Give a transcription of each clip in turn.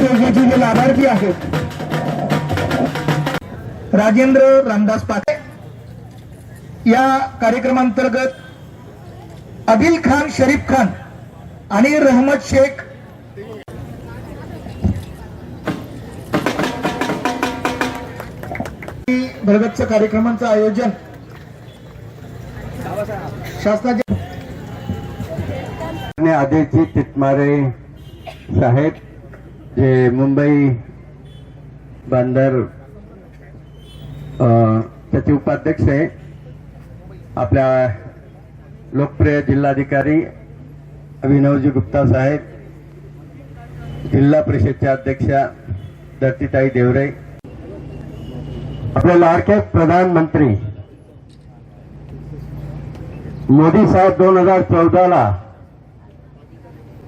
योजनेचे जे लाभार्थी आहेत. राजेंद्र रामदास पाटे या कार्यक्रमांतर्गत आदिल खान शरीफ खान आणि रहमत शेख भरगतच्या कार्यक्रमांचं आयोजन शासनाचे आणि तितमारे साहेब जे मुंबई बंदर त्याचे उपाध्यक्ष आहे. आपल्या लोकप्रिय जिल्हाधिकारी अभिनवजी गुप्ता साहेब जिल्हा परिषदच्या अध्यक्षा धरतीताई देवरे आपले लाडके प्रधानमंत्री मोदी साहेब दोन हजार चौदाला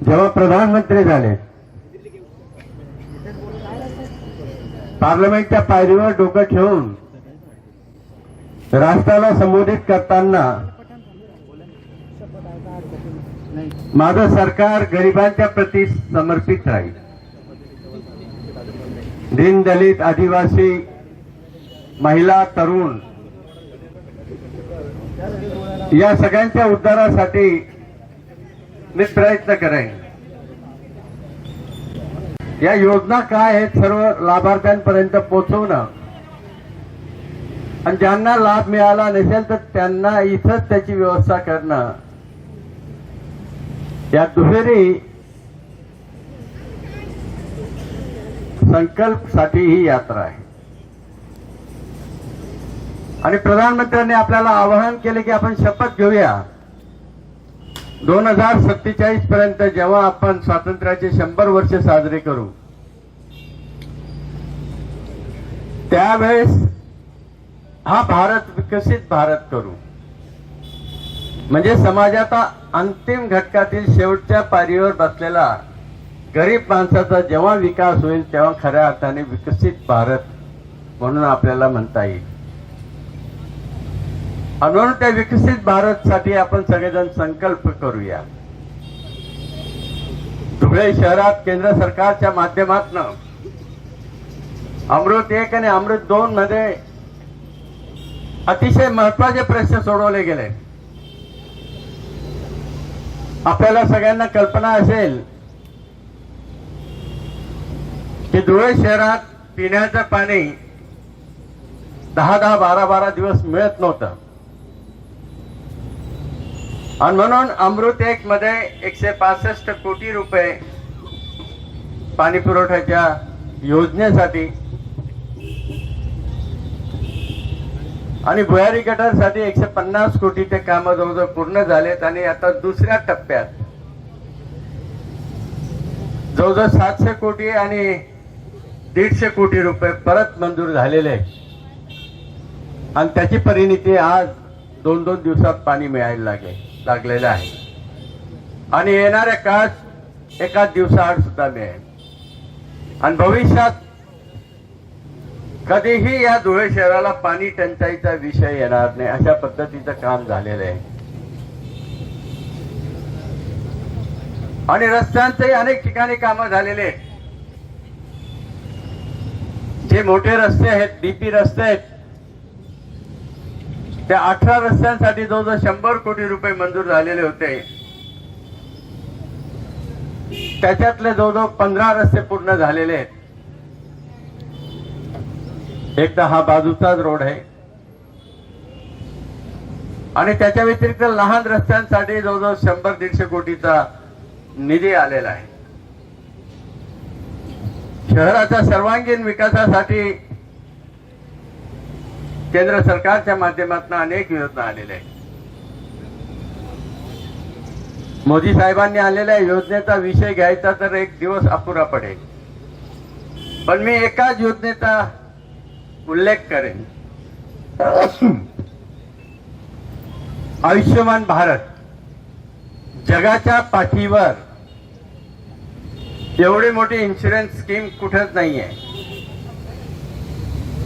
जेव्हा प्रधानमंत्री झाले पार्लमेंटच्या पायरीवर डोकं ठेवून राष्ट्राला संबोधित करताना माझं सरकार गरिबांच्या प्रती समर्पित राहील. दीनदलित आदिवासी महिला तरुण या सगळ्यांच्या उद्धारासाठी मी प्रयत्न करेन. या योजना काय आहेत सर्व लाभार्थ्यांपर्यंत पोहोचवणं आणि ज्यांना लाभ मिळाला नसेल तर त्यांना इथंच त्याची व्यवस्था करणं. या दुहेरी संकल्पसाठी ही यात्रा आहे. आणि प्रधानमंत्र्यांनी आपल्याला आवाहन केले की आपण शपथ घेऊया. दोन हजार सत्तेचाळीस पर्यंत जेव्हा आपण स्वातंत्र्याचे शंभर वर्ष साजरे करू त्यावेळेस हा भारत विकसित भारत करू. म्हणजे समाजाचा अंतिम घटकातील शेवटच्या पारीवर बसलेला गरीब माणसाचा जेव्हा विकास होईल तेव्हा खऱ्या अर्थाने विकसित भारत म्हणून आपल्याला म्हणता येईल. म्हणून त्या विकसित भारत साठी आपण सगळेजण संकल्प करूया. धुळे शहरात केंद्र सरकारच्या माध्यमातन अमृत एक आणि अमृत दोन मध्ये अतिशय महत्त्वाचे प्रश्न सोडवले गेले. आपल्याला सगळ्यांना कल्पना असेल की धुळे शहरात पिण्याचं पाणी दहा दहा बारा बारा दिवस मिळत नव्हतं. आणि म्हणून अमृत एक मध्ये एकशे पासष्ट कोटी रुपये पाणी पुरवठ्याच्या योजनेसाठी आणि भुयारी गटारसाठी एकशे पन्नास कोटीचे काम जवळजवळ पूर्ण झालेत आणि आता दुसऱ्या टप्प्यात जवळजवळ सातशे कोटी आणि दीडशे कोटी रुपये परत मंजूर झालेले आहेत. आणि त्याची परिणिती आज दोन दोन दिवसात पाणी मिळायला लागेल लागलेलं आहे. आणि येणाऱ्या काळात एका दिवसाआड सुद्धा मिळेल. आणि भविष्यात कधीही या धुळे शहराला पाणी टंचाईचा विषय येणार नाही अशा पद्धतीचं काम झालेलं आहे. आणि रस्त्यांचंही अनेक ठिकाणी कामं झालेले आहेत. जे मोठे रस्ते आहेत डीपी रस्ते आहेत त्या अठरा रस्त्यांसाठी जवळजवळ शंभर कोटी रुपये मंजूर झालेले होते. त्याच्यातले जवळजवळ पंधरा रस्ते पूर्ण झालेले आहेत. एक तर हा बाजूचाच रोड आहे. आणि त्याच्या व्यतिरिक्त लहान रस्त्यांसाठी जवळजवळ शंभर दीडशे कोटीचा निधी आलेला आहे. शहराच्या सर्वांगीण विकासासाठी केंद्र सरकारच्या माध्यमातून अनेक योजना आलेल्या आहेत. मोदी साहेबांनी आलेल्या योजनेचा विषय घ्यायचा तर एक दिवस अपुरा पडेल. पण मी एकाच योजनेचा उल्लेख करेन. आयुष्यमान भारत जगाच्या पाठीवर एवढी मोठी इन्शुरन्स स्कीम कुठंच आहे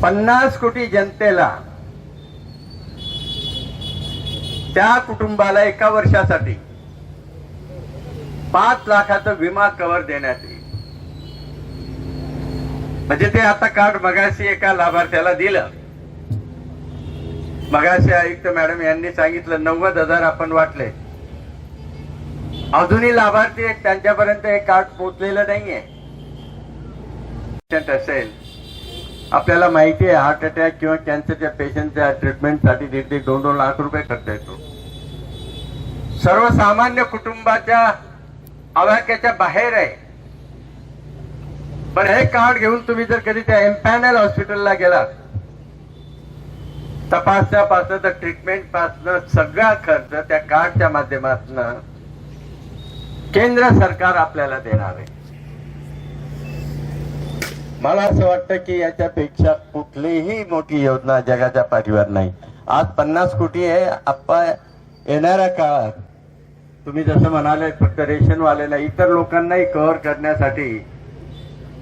पन्नास कोटी जनतेला त्या कुटुंबाला एका वर्षासाठी पाच लाखाचा विमा कव्हर देण्यात येईल. म्हणजे ते आता कार्ड मगाशी एका लाभार्थ्याला दिलं. मगाशी आयुक्त मॅडम यांनी सांगितलं नव्वद हजार आपण वाटले. अजूनही लाभार्थी त्यांच्यापर्यंत हे कार्ड पोहोचलेलं नाहीये. असेल. आपल्याला माहिती आहे हार्ट अटॅक किंवा कॅन्सरच्या पेशंटच्या ट्रीटमेंटसाठी दीड दीड दोन दोन लाख रुपये खर्च येतो. सर्वसामान्य कुटुंबाच्या आवाक्याच्या बाहेर आहे. पण हे कार्ड घेऊन तुम्ही जर कधी त्या एम्पॅनल हॉस्पिटलला गेलात तपासण्यापासून तर ट्रीटमेंट पासन सगळा खर्च त्या कार्डच्या माध्यमातून केंद्र सरकार आपल्याला देणार आहे. मला असं वाटतं की याच्यापेक्षा कुठलीही मोठी योजना जगाच्या पाठीवर नाही. आज पन्नास कोटी आहे आप्पा येणाऱ्या काळात तुम्ही जसं म्हणाले फक्त रेशनवाल्याला इतर लोकांनाही कव्हर करण्यासाठी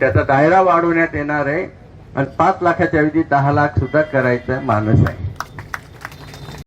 त्याचा दायरा वाढवण्यात येणार आहे. आणि पाच लाखाच्या ऐवजी दहा लाख सुद्धा करायचं मानस आहे.